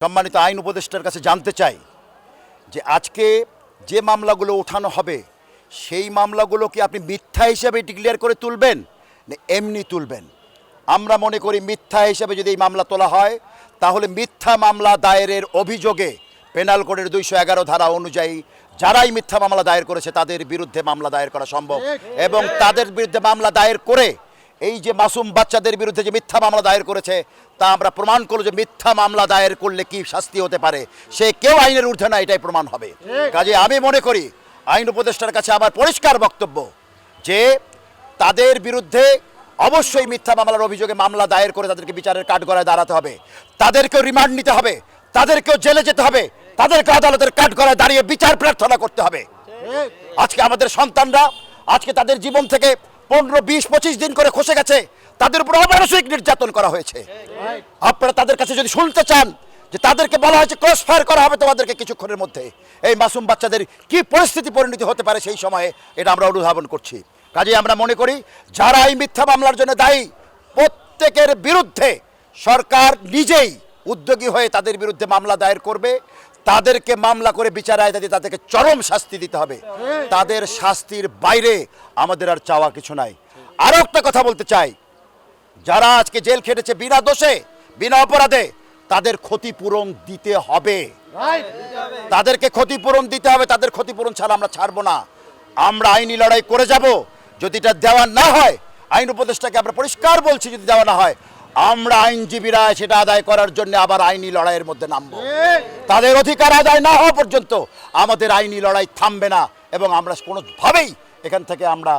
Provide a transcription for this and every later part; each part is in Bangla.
সম্মানিত আইন উপদেষ্টার কাছে জানতে চাই যে আজকে যে মামলাগুলো ওঠানো হবে সেই মামলাগুলো কি আপনি মিথ্যা হিসেবে ডিক্লেয়ার করে তুলবেন না এমনি তুলবেন? আমরা মনে করি মিথ্যা হিসেবে যদি এই মামলা তোলা হয় তাহলে মিথ্যা মামলা দায়েরের অভিযোগে পেনাল কোডের দুইশো এগারো ধারা অনুযায়ী যারাই মিথ্যা মামলা দায়ের করেছে তাদের বিরুদ্ধে মামলা দায়ের করা সম্ভব। এবং তাদের বিরুদ্ধে মামলা দায়ের করে এই যে মাসুম বাচ্চাদের বিরুদ্ধে যে মিথ্যা মামলা দায়ের করেছে তা আমরা প্রমাণ করল যে মিথ্যা মামলা দায়ের করলে কি শাস্তি হতে পারে। সে কেউ আইনের ঊর্ধ্বে না এটাই প্রমাণ হবে। কাজে আমি মনে করি আইন উপদেষ্টার কাছে আমার পরিষ্কার বক্তব্য যে তাদের বিরুদ্ধে অবশ্যই মিথ্যা মামলার অভিযোগে মামলা দায়ের করে তাদেরকে বিচারের কাঠগড়ায় দাঁড়াতে হবে। তাদেরকেও রিমান্ড নিতে হবে তাদেরকেও জেলে যেতে হবে তাদেরকে আদালতের কাঠগড়ায় দাঁড়িয়ে বিচার প্রার্থনা করতে হবে। আজকে আমাদের সন্তানরা আজকে তাদের জীবন থেকে পনেরো, বিশ, পঁচিশ দিন করে খসে গেছে। তাদের উপর অমানসিক নির্যাতন করা হয়েছে। আপনারা তাদের কাছে যদি শুনতে চান যে তাদেরকে বলা হয়েছে ক্রস ফায়ার করা হবে তোমাদেরকে কিছুক্ষণের মধ্যে, এই মাসুম বাচ্চাদের কি পরিস্থিতি পরিণতি হতে পারে সেই সময়ে এটা আমরা অনুধাবন করছি। কাজেই আমরা মনে করি, যারা এই মিথ্যা মামলার জন্য দায়ী, প্রত্যেকের বিরুদ্ধে সরকার নিজেই উদ্যোগী হয়ে তাদের বিরুদ্ধে মামলা দায়ের করবে। তাদেরকে মামলা করে বিচার আয় দিয়ে তাদেরকে চরম শাস্তি দিতে হবে। তাদের শাস্তির বাইরে আমাদের আর চাওয়া কিছু নাই। আরও একটা কথা বলতে চাই। যারা আজকে জেল খেটেছে বিনা দোষে, বিনা অপরাধে, তাদের ক্ষতিপূরণ দিতে হবে। তাদেরকে ক্ষতিপূরণ দিতে হবে। তাদের ক্ষতিপূরণ ছাড়া আমরা ছাড়বো না। আমরা আইনি লড়াই করে যাব। যদি এটা দেওয়া না হয়, আইন উপদেষ্টাকে আমরা পরিষ্কার বলছি যদি দেওয়া না হয় আমরা আইনজীবীরা সেটা আদায় করার জন্য আবার আইনি লড়াইয়ের মধ্যে নামবো। তাদের অধিকার আদায় না হওয়া পর্যন্ত আমাদের আইনি লড়াই থামবে না এবং আমরা কোনোভাবেই এখান থেকে আমরা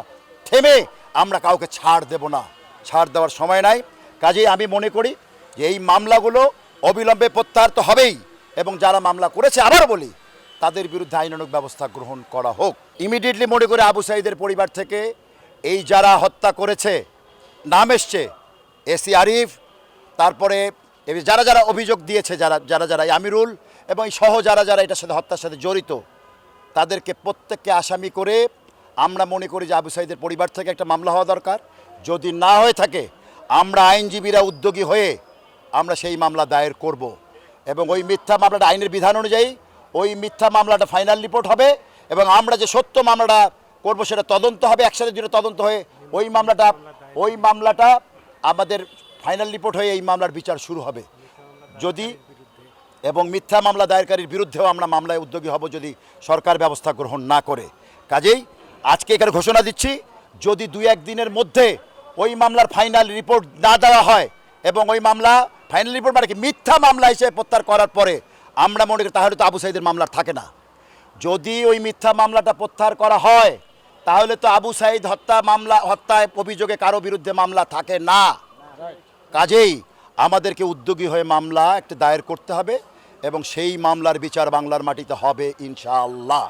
থেমে আমরা কাউকে ছাড় দেব না। ছাড় দেওয়ার সময় নাই। কাজেই আমি মনে করি যে এই মামলাগুলো অবিলম্বে প্রত্যাহার তো হবেই এবং যারা মামলা করেছে আবার বলি তাদের বিরুদ্ধে আইনানুক ব্যবস্থা গ্রহণ করা হোক। ইমিডিয়েটলি মনে করে আবু সাইদের পরিবার থেকে এই যারা হত্যা করেছে নাম এসছে এসি আরিফ, তারপরে যারা যারা অভিযোগ দিয়েছে, যারা যারা যারা আমিরুল এবং সহ যারা যারা এটার সাথে হত্যার সাথে জড়িত, তাদেরকে প্রত্যেককে আসামি করে আমরা মনে করি যে আবু সাইদের পরিবার থেকে একটা মামলা হওয়া দরকার। যদি না হয়ে থাকে, আমরা আইনজীবীরা উদ্যোগী হয়ে আমরা সেই মামলা দায়ের করব এবং ওই মিথ্যা মামলাটা আইনের বিধান অনুযায়ী ওই মিথ্যা মামলাটা ফাইনাল রিপোর্ট হবে এবং আমরা যে সত্য মামলাটা করব সেটা তদন্ত হবে, একসাথে দুটো তদন্ত হয়ে ওই মামলাটা ওই মামলাটা আমাদের ফাইনাল রিপোর্ট হয়ে এই মামলার বিচার শুরু হবে। যদি এবং মিথ্যা মামলা দায়েরকারীর বিরুদ্ধেও আমরা মামলায় উদ্যোগী হব যদি সরকার ব্যবস্থা গ্রহণ না করে। কাজেই আজকে এখানে ঘোষণা দিচ্ছি, যদি দুই এক দিনের মধ্যে ওই মামলার ফাইনাল রিপোর্ট না দেওয়া হয় এবং ওই মামলা ফাইনাল রিপোর্ট মানে কি মিথ্যা মামলা হিসেবে প্রত্যাহার করার পরে আমরা মনে করি তাহলে তো আবু সাইদের মামলার থাকে না। যদি ওই মিথ্যা মামলাটা প্রত্যাহার করা হয় তাহলে তো আবু সাইদ হত্যা মামলা, হত্যায় অভিযোগে কারও বিরুদ্ধে মামলা থাকে না। কাজেই আমাদেরকে উদ্যোগী হয়ে মামলা একটা দায়ের করতে হবে এবং সেই মামলার বিচার বাংলার মাটিতে হবে ইনশাআল্লাহ।